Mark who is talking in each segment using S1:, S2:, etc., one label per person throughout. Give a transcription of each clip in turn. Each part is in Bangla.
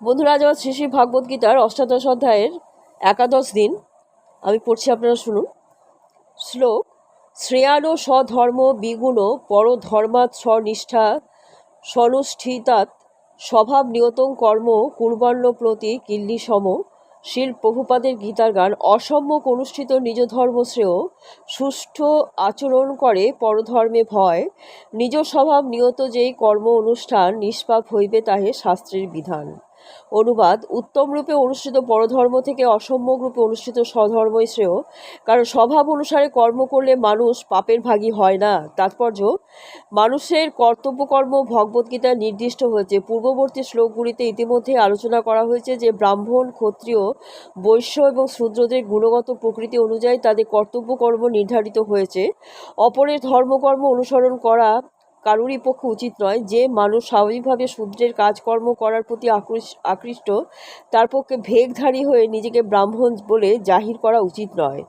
S1: বন্ধুরা, আজ শ্রী শ্রী ভাগবত গীতার অষ্টাদশ অধ্যায়ের একাদশ দিন। আমি পড়ছি আপনারা শুনুন। শ্লোক শ্রেয়ান স্বধর্ম বিগুণ পরধর্মাৎ স্বনিষ্ঠা স্বনুষ্ঠিতাৎ স্বভাব নিয়তং কর্ম কুর্বাণ্য প্রতি কিল্লি সম। শিল প্রভুপাদের গীতার গান, অসম্যক অনুষ্ঠিত নিজ ধর্ম শ্রেয় সুষ্ঠু আচরণ করে পরধর্মে ভয়। নিজ স্বভাব নিয়ত যেই কর্ম অনুষ্ঠান নিষ্পাপ হইবে তাহে শাস্ত্রের বিধান। অনুবাদ উত্তম রূপে অনুষ্ঠিত পরধর্ম থেকে অসম্যক রূপে অনুষ্ঠিত স্বধর্মই শ্রেয়। কারণ স্বভাব অনুসারে কর্ম করলে মানুষ পাপের ভাগী হয় না। তাৎপর্য, মানুষের কর্তব্যকর্ম ভগবদ্গীতায় নির্দিষ্ট হয়েছে। পূর্ববর্তী শ্লোকগুলিতে ইতিমধ্যে আলোচনা করা হয়েছে যে ব্রাহ্মণ, ক্ষত্রিয়, বৈশ্য এবং শূদ্রদের গুণগত প্রকৃতি অনুযায়ী তাদের কর্তব্যকর্ম নির্ধারিত হয়েছে। অপরের ধর্মকর্ম অনুসরণ করা কারোরই পক্ষে উচিত নয় যে মানুষ স্বাভাবিকভাবে শূদ্রের কাজকর্ম করার প্রতি আকৃষ্ট, তার পক্ষে ভেগধারী হয়ে নিজেকে ব্রাহ্মণ বলে জাহির করা উচিত নয়।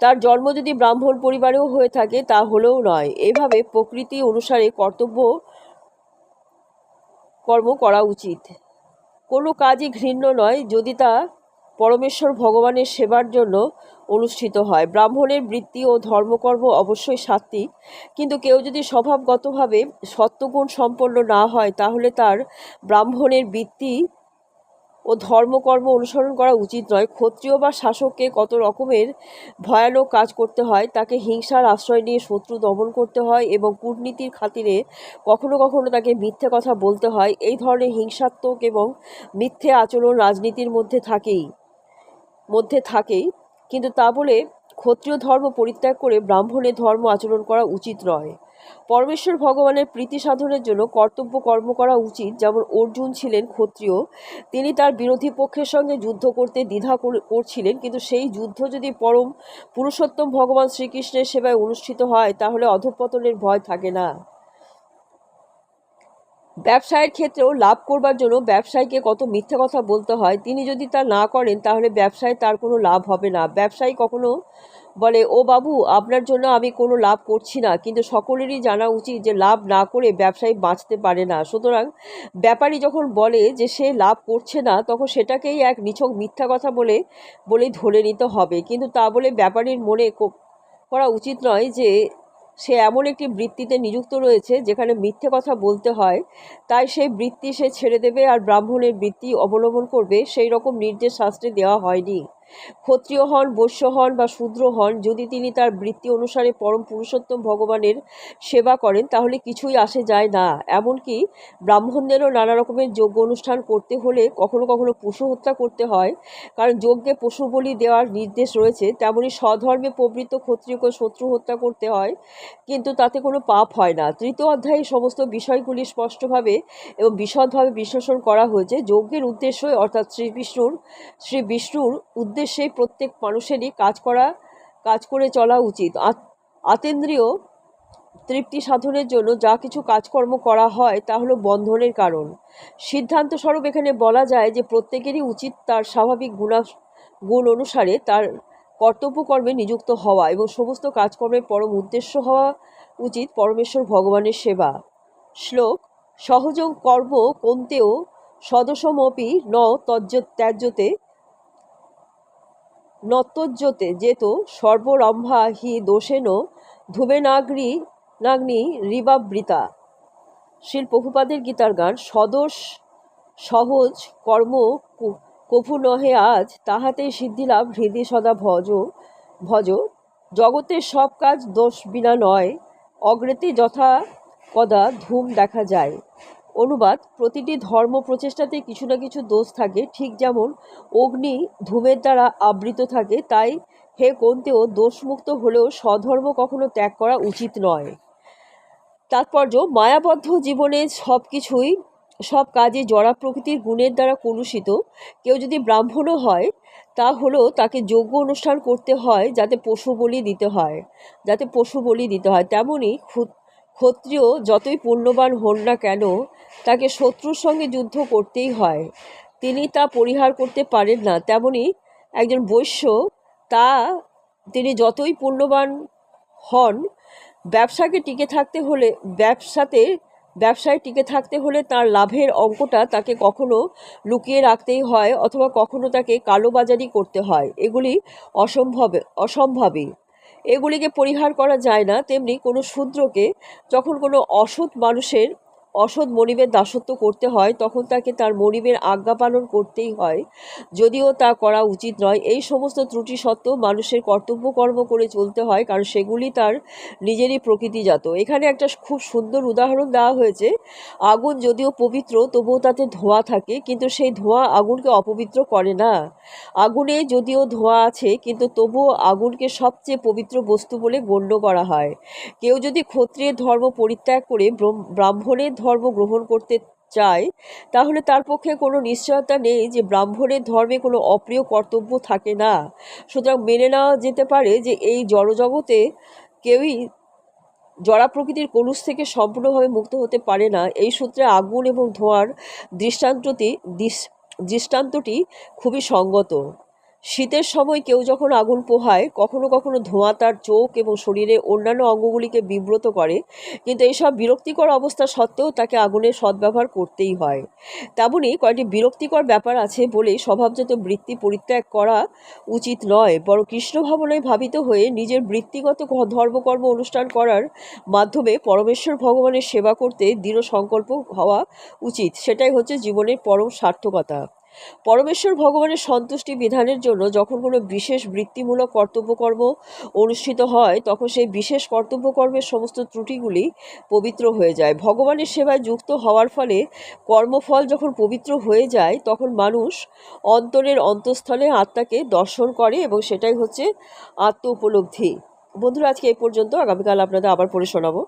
S1: তার জন্ম যদি ব্রাহ্মণ পরিবারেও হয়ে থাকে, তা হলেও নয়। এভাবে প্রকৃতি অনুসারে কর্তব্য কর্ম করা উচিত। কোনো কাজই ঘৃণ্য নয়। যদি তা পরমেশ্বর ভগবানের সেবার জন্য অনুষ্ঠিত হয়। ব্রাহ্মণের বৃত্তি ও ধর্মকর্ম অবশ্যই সাত্ত্বিক। কিন্তু কেউ যদি স্বভাবগতভাবে সত্যগুণ সম্পন্ন না হয়, তাহলে তার ব্রাহ্মণের বৃত্তি ও ধর্মকর্ম অনুসরণ করা উচিত নয়। ক্ষত্রিয় বা শাসককে কত রকমের ভয়ানক কাজ করতে হয়, তাকে হিংসার আশ্রয় নিয়ে শত্রু দমন করতে হয় এবং কূটনীতির খাতিরে কখনো কখনো তাকে মিথ্যে কথা বলতে হয়। এই ধরনের হিংসাত্মক এবং মিথ্যে আচরণ রাজনীতির মধ্যে থাকেই মধ্যে থাকেই। কিন্তু তা বলে ক্ষত্রিয় ধর্ম পরিত্যাগ করে ব্রাহ্মণের ধর্ম আচরণ করা উচিত নয়। পরমেশ্বর ভগবানের প্রীতি সাধনের জন্য কর্তব্য কর্ম করা উচিত। যেমন অর্জুন ছিলেন ক্ষত্রিয়, তিনি তার বিরোধী পক্ষের সঙ্গে যুদ্ধ করতে দ্বিধা কর- করছিলেন। কিন্তু সেই যুদ্ধ যদি পরম পুরুষোত্তম ভগবান শ্রীকৃষ্ণের সেবায় অনুষ্ঠিত হয়, তাহলে অধঃপতনের ভয় থাকে না। ব্যবসায়ের ক্ষেত্রেও লাভ করবার জন্য ব্যবসায়ীকে কত মিথ্যে কথা বলতে হয়, তিনি যদি তা না করেন তাহলে ব্যবসায় তার কোনো লাভ হবে না। ব্যবসায়ী কখনো বলে, ও বাবু, আপনার জন্য আমি কোনো লাভ করছি না। কিন্তু সকলেরই জানা উচিত যে, লাভ না করে ব্যবসায়ী বাঁচতে পারে না। সুতরাং ব্যাপারী যখন বলে যে, সে লাভ করছে না, তখন সেটাকেই এক নিছক মিথ্যা কথা বলে, বলেই ধরে নিতে হবে। কিন্তু তা বলে ব্যাপারীর মনে করা উচিত নয় যে সে এমন একটি বৃত্তিতে নিযুক্ত রয়েছে যেখানে মিথ্যে কথা বলতে হয়। তাই সেই বৃত্তি সে ছেড়ে দেবে আর ব্রাহ্মণের বৃত্তি অবলম্বন করবে। সেই রকম নির্দেশ শাস্ত্রে দেওয়া হয়নি। ক্ষত্রিয় হন, বৈশ্য হন বা শূদ্র হন, যদি তিনি তার বৃত্তি অনুসারে পরম পুরুষোত্তম ভগবানের সেবা করেন, তাহলে কিছুই আসে যায় না। এমনকি ব্রাহ্মণদেরও নানা রকমের যজ্ঞ অনুষ্ঠান করতে হলে কখনো কখনো পশু হত্যা করতে হয়, কারণ যজ্ঞে পশু বলি দেওয়ার নির্দেশ রয়েছে, তেমনি স্বধর্মে প্রবৃত্ত ক্ষত্রিয়কে শত্রু হত্যা করতে হয়, কিন্তু তাতে কোনো পাপ হয় না। তৃতীয় অধ্যায়ে সমস্ত বিষয়গুলি স্পষ্টভাবে এবং বিশদভাবে বিশ্লেষণ করা হয়েছে। যজ্ঞের উদ্দেশ্যই অর্থাৎ শ্রী বিষ্ণুর শ্রী বিষ্ণুর উদ্দেশ্যে প্রত্যেক মানুষেরই কাজ করা, কাজ করে চলা উচিত। আত- আতেন্দ্রিয় তৃপ্তি সাধনের জন্য যা কিছু কাজকর্ম করা হয় তা হলো বন্ধনের কারণ। সিদ্ধান্ত স্বরূপ এখানে বলা যায় যে প্রত্যেকেরই উচিত তার স্বাভাবিক গুণা, গুণ অনুসারে তার কর্তব্যকর্মে নিযুক্ত হওয়া এবং সমস্ত কাজকর্মের পরম উদ্দেশ্য হওয়া উচিত পরমেশ্বর ভগবানের সেবা। শ্লোক সহযোগ কর্ম কোন্তেও সদসমপি ন তজ্জ ত্যাজ্যতে নত্যজ্যতে যেত সর্বরম্ভা হি দোষেন ধুবেনাগ্নি নাগ্নি রিবাবৃতা। শিল প্রভুপাদের গীতার গান সদোষ সহজ কর্ম কভু নহে আজ তাহাতে সিদ্ধিলাভ হৃদি সদা ভজ ভজ। জগতের সব কাজ দোষ বিনা নয়, অগ্রেতে যথা কদা ধূম দেখা যায়। অনুবাদ, প্রতিটি ধর্ম প্রচেষ্টাতে কিছু না কিছু দোষ থাকে। ঠিক যেমন, অগ্নি ধূমের দ্বারা আবৃত থাকে, তাই হে কোনতেও দোষমুক্ত হলেও স্বধর্ম কখনো ত্যাগ করা উচিত নয়। তাৎপর্য, মায়াবদ্ধ জীবনে সব কিছুই সব কাজে জড়া প্রকৃতির গুণের দ্বারা কলুষিত। কেউ যদি ব্রাহ্মণও হয়, তা হলো তাকে যোগ্য অনুষ্ঠান করতে হয়, যাতে পশু বলি দিতে হয়, যাতে পশু বলি দিতে হয়। তেমনি ক্ষু- ক্ষত্রিয় যতই পুণ্যবান হন না কেন, তাকে শত্রুর সঙ্গে যুদ্ধ করতেই হয়। তিনি তা পরিহার করতে পারেন না। তেমনি একজন বৈশ্য, তা তিনি যতই পুণ্যবান হন, ব্যবসাকে টিকে থাকতে হলে, ব্যবসাতে, ব্যবসায় টিকে থাকতে হলে তার লাভের অঙ্কটা তাকে কখনো লুকিয়ে রাখতেই হয় অথবা কখনো তাকে কালোবাজারি করতে হয়। এগুলি অসম্ভব, অসম্ভাবী। এগুলিকে পরিহার করা যায় না তেমনি কোনো শূদ্রকে যখন কোনো অসৎ মানুষের অসৎ মনিবের দাসত্ব করতে হয়, তখন তাকে তার মনিবের আজ্ঞা পালন করতেই হয়। যদিও তা করা উচিত নয়, এই সমস্ত ত্রুটি সত্ত্বেও মানুষের কর্তব্য কর্ম করে চলতে হয়, কারণ সেগুলি তার নিজেরই প্রকৃতিজাত। এখানে একটা খুব সুন্দর উদাহরণ দেওয়া হয়েছে, আগুন যদিও পবিত্র, তবুও তাতে ধোঁয়া থাকে, কিন্তু সেই ধোঁয়া আগুনকে অপবিত্র করে না। আগুনে যদিও ধোঁয়া আছে, কিন্তু তবুও আগুনকে সবচেয়ে পবিত্র বস্তু বলে গণ্য করা হয়। কেউ যদি ক্ষত্রিয়ের ধর্ম পরিত্যাগ করে ব্রাহ্মণের ধর্ম গ্রহণ করতে চায়, তাহলে তার পক্ষে কোনো নিশ্চয়তা নেই যে ব্রাহ্মণের ধর্মে কোনো অপ্রিয় কর্তব্য থাকে না। সুতরাং মেনে নেওয়া যেতে পারে যে এই জড়জগতে কেউই জড়া প্রকৃতির কলুষ থেকে সম্পূর্ণভাবে মুক্ত হতে পারে না। এই সূত্রে আগুন এবং ধোঁয়ার দৃষ্টান্তটি দৃষ্টান্তটি খুবই সঙ্গত। শীতের সময় কেউ যখন আগুন পোহায়, কখনো কখনো ধোঁয়া তার চোখ এবং শরীরে অন্যান্য অঙ্গগুলিকে বিব্রত করে। কিন্তু এইসব বিরক্তিকর অবস্থা সত্ত্বেও তাকে আগুনের সদ্ব্যবহার করতেই হয়। তেমনই কয়েকটি বিরক্তিকর ব্যাপার আছে বলেই স্বভাবজাত বৃত্তি পরিত্যাগ করা উচিত নয় বড় কৃষ্ণ ভাবনায় ভাবিত হয়ে নিজের বৃত্তিগত ধর্মকর্ম অনুষ্ঠান করার মাধ্যমে পরমেশ্বর ভগবানের সেবা করতে দৃঢ় সংকল্প হওয়া উচিত। সেটাই হচ্ছে জীবনের পরম সার্থকতা। পরমেশ্বর ভগবানের সন্তুষ্টি বিধানের জন্য যখন কোনো বিশেষ বৃত্তিমূলক কর্তব্যকর্ম অনুষ্ঠিত হয়, তখন সেই বিশেষ কর্তব্যকর্মের সমস্ত ত্রুটিগুলি পবিত্র হয়ে যায়। ভগবানের সেবায় যুক্ত হওয়ার ফলে কর্মফল যখন পবিত্র হয়ে যায়, তখন মানুষ অন্তরের অন্তঃস্থলে আত্মাকে দর্শন করে এবং সেটাই হচ্ছে আত্ম উপলব্ধি বন্ধুরা, আজকে এই পর্যন্ত। আগামীকাল আপনাদের আবার পড়ে শোনাবো।